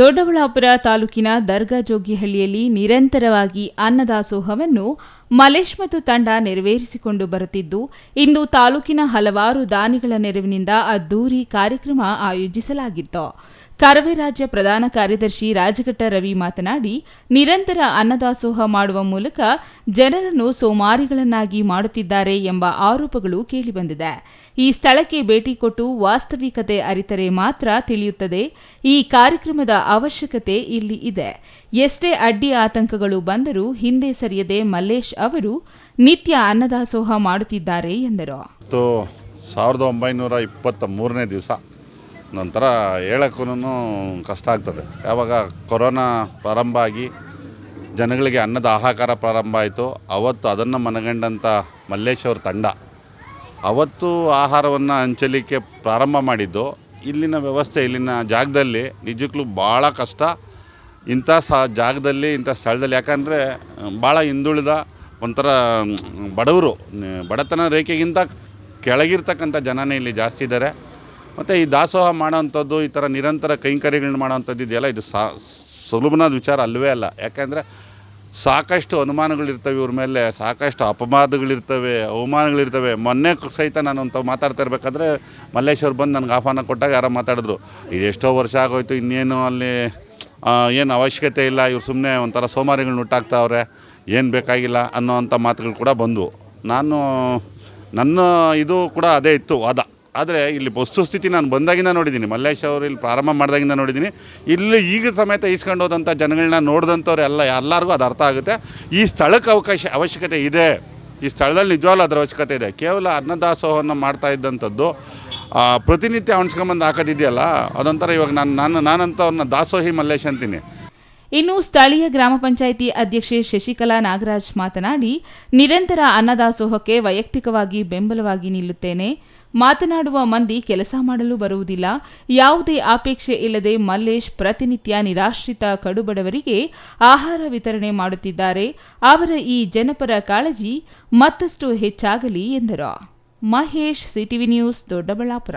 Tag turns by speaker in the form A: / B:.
A: ದೊಡ್ಡಬಳ್ಳಾಪುರ ತಾಲೂಕಿನ ದರ್ಗಾ ಜೋಗಿಹಳ್ಳಿಯಲ್ಲಿ ನಿರಂತರವಾಗಿ ಅನ್ನದಾಸೋಹವನ್ನು ಮಲೇಶ್ ಮತ್ತು ತಂಡ ನೆರವೇರಿಸಿಕೊಂಡು ಬರುತ್ತಿದ್ದು, ಇಂದು ತಾಲೂಕಿನ ಹಲವಾರು ದಾನಿಗಳ ನೆರವಿನಿಂದ ಅದ್ದೂರಿ ಕಾರ್ಯಕ್ರಮ ಆಯೋಜಿಸಲಾಗಿತ್ತು. ಕರವೇ ರಾಜ್ಯ ಪ್ರಧಾನ ಕಾರ್ಯದರ್ಶಿ ರಾಜಘಟ್ಟ ರವಿ ಮಾತನಾಡಿ, ನಿರಂತರ ಅನ್ನದಾಸೋಹ ಮಾಡುವ ಮೂಲಕ ಜನರನ್ನು ಸೋಮಾರಿಗಳನ್ನಾಗಿ ಮಾಡುತ್ತಿದ್ದಾರೆ ಎಂಬ ಆರೋಪಗಳು ಕೇಳಿಬಂದಿದೆ. ಈ ಸ್ಥಳಕ್ಕೆ ಭೇಟಿ ಕೊಟ್ಟು ವಾಸ್ತವಿಕತೆ ಅರಿತರೆ ಮಾತ್ರ ತಿಳಿಯುತ್ತದೆ. ಈ ಕಾರ್ಯಕ್ರಮದ ಅವಶ್ಯಕತೆ ಇಲ್ಲಿ ಇದೆ. ಎಷ್ಟೇ ಅಡ್ಡಿ ಆತಂಕಗಳು ಬಂದರೂ ಹಿಂದೆ ಸರಿಯದೆ ಮಲ್ಲೇಶ್ ಅವರು, ನಿತ್ಯ ಅನ್ನದಾಸೋಹ ಮಾಡುತ್ತಿದ್ದಾರೆ ಎಂದರು.
B: ಸಾವಿರದ ಒಂಬೈನೂರ ಇಪ್ಪತ್ತ ಮೂರನೇ ದಿವಸ ನಂತರ ಹೇಳೋಕ್ಕೂ ಕಷ್ಟ ಆಗ್ತದೆ. ಯಾವಾಗ ಕೊರೋನಾ ಪ್ರಾರಂಭ ಆಗಿ ಜನಗಳಿಗೆ ಅನ್ನದ ಆಹಾಕಾರ ಪ್ರಾರಂಭ ಆಯಿತು, ಅವತ್ತು ಅದನ್ನು ಮನಗಂಡಂಥ ಮಲ್ಲೇಶ್ ಅವ್ರ ತಂಡ ಅವತ್ತು ಆಹಾರವನ್ನು ಹಂಚಲಿಕ್ಕೆ ಪ್ರಾರಂಭ ಮಾಡಿದ್ದು. ಇಲ್ಲಿನ ವ್ಯವಸ್ಥೆ, ಇಲ್ಲಿನ ಜಾಗದಲ್ಲಿ ನಿಜಕ್ಕೂ ಭಾಳ ಕಷ್ಟ. ಇಂಥ ಸ, ಜಾಗದಲ್ಲಿ, ಇಂಥ ಸ್ಥಳದಲ್ಲಿ ಯಾಕಂದರೆ ಭಾಳ ಹಿಂದುಳಿದ ಒಂಥರ ಬಡವರು, ಬಡತನ ರೇಖೆಗಿಂತ ಕೆಳಗಿರ್ತಕ್ಕಂಥ ಜನನೇ ಇಲ್ಲಿ ಜಾಸ್ತಿ ಇದ್ದಾರೆ. ಮತ್ತು ಈ ದಾಸೋಹ ಮಾಡೋವಂಥದ್ದು, ಈ ಥರ ನಿರಂತರ ಕೈಂಕರ್ಯಗಳನ್ನ ಮಾಡೋವಂಥದ್ದು ಇದೆಯಲ್ಲ, ಇದು ಸಾ ಸುಲಭನಾದ ವಿಚಾರ ಅಲ್ಲವೇ ಅಲ್ಲ. ಯಾಕೆಂದರೆ ಸಾಕಷ್ಟು ಅನುಮಾನಗಳಿರ್ತವೆ ಇವ್ರ ಮೇಲೆ, ಸಾಕಷ್ಟು ಅಪಮಾದಗಳಿರ್ತವೆ ಅವಮಾನಗಳಿರ್ತವೆ. ಮೊನ್ನೆ ಸಹಿತ ನಾನು ಅಂತ ಮಾತಾಡ್ತಾ ಇರಬೇಕಾದ್ರೆ ಮಲ್ಲೇಶ್ವರ್ ಬಂದು ನನಗೆ ಆಹ್ವಾನ ಕೊಟ್ಟಾಗ ಯಾರೋ ಮಾತಾಡಿದ್ರು ಇದು ಎಷ್ಟೋ ವರ್ಷ ಆಗೋಯ್ತು, ಇನ್ನೇನು ಅಲ್ಲಿ ಏನು ಅವಶ್ಯಕತೆ ಇಲ್ಲ, ಇವ್ರು ಸುಮ್ಮನೆ ಒಂಥರ ಸೋಮಾರಿಗಳನ್ನ ಹುಟ್ಟಾಕ್ತಾವ್ರೆ ಏನು ಬೇಕಾಗಿಲ್ಲ ಅನ್ನೋವಂಥ ಮಾತುಗಳು ಕೂಡ ಬಂದವು. ನಾನು, ನನ್ನ ಇದು ಕೂಡ ಅದೇ ಇತ್ತು ವಾದ. ಆದರೆ ಇಲ್ಲಿ ವಸ್ತುಸ್ಥಿತಿ ನಾನು ಬಂದಾಗಿಂದ ನೋಡಿದ್ದೀನಿ. ಮಲ್ಲೇಶ್ ಅವರು ಇಲ್ಲಿ ಪ್ರಾರಂಭ ಮಾಡಿದಾಗಿಂದ ನೋಡಿದ್ದೀನಿ. ಇಲ್ಲಿ ಈಗ ಸಮೇತ ಈಸ್ಕೊಂಡು ಹೋದಂಥ ಜನಗಳನ್ನ ನೋಡಿದಂಥವ್ರು ಎಲ್ಲ, ಎಲ್ಲರಿಗೂ ಅದು ಅರ್ಥ ಆಗುತ್ತೆ. ಈ ಸ್ಥಳಕ್ಕೆ ಅವಕಾಶ, ಅವಶ್ಯಕತೆ ಇದೆ. ಈ ಸ್ಥಳದಲ್ಲಿ ನಿಜವಾಗ್ಲೂ ಅದರ ಅವಶ್ಯಕತೆ ಇದೆ. ಕೇವಲ ಅನ್ನದಾಸೋಹವನ್ನು ಮಾಡ್ತಾ ಇದ್ದಂಥದ್ದು ಪ್ರತಿನಿತ್ಯ ಅವಣಿಸ್ಕೊಂಬಂದು ಹಾಕೋದಿದೆಯಲ್ಲ, ಅದೊಂಥರ ಇವಾಗ ನಾನು ನಾನು ನಾನಂತ ಅವ್ರನ್ನ ದಾಸೋಹಿ ಮಲ್ಲೇಶ್ ಅಂತೀನಿ.
A: ಇನ್ನು ಸ್ಥಳೀಯ ಗ್ರಾಮ ಪಂಚಾಯಿತಿ ಅಧ್ಯಕ್ಷೆ ಶಶಿಕಲಾ ನಾಗರಾಜ್ ಮಾತನಾಡಿ, ನಿರಂತರ ಅನ್ನದಾಸೋಹಕ್ಕೆ ವೈಯಕ್ತಿಕವಾಗಿ ಬೆಂಬಲವಾಗಿ ನಿಲ್ಲುತ್ತೇನೆ. ಮಾತನಾಡುವ ಮಂದಿ ಕೆಲಸ ಮಾಡಲು ಬರುವುದಿಲ್ಲ. ಯಾವುದೇ ಆಪೇಕ್ಷೆ ಇಲ್ಲದೆ ಮಲ್ಲೇಶ್ ಪ್ರತಿನಿತ್ಯ ನಿರಾಶ್ರಿತ ಕಡುಬಡವರಿಗೆ ಆಹಾರ ವಿತರಣೆ ಮಾಡುತ್ತಿದ್ದಾರೆ. ಅವರ ಈ ಜನಪರ ಕಾಳಜಿ ಮತ್ತಷ್ಟು ಹೆಚ್ಚಾಗಲಿ ಎಂದರು. Mahesh CTV news, Doddaballapur.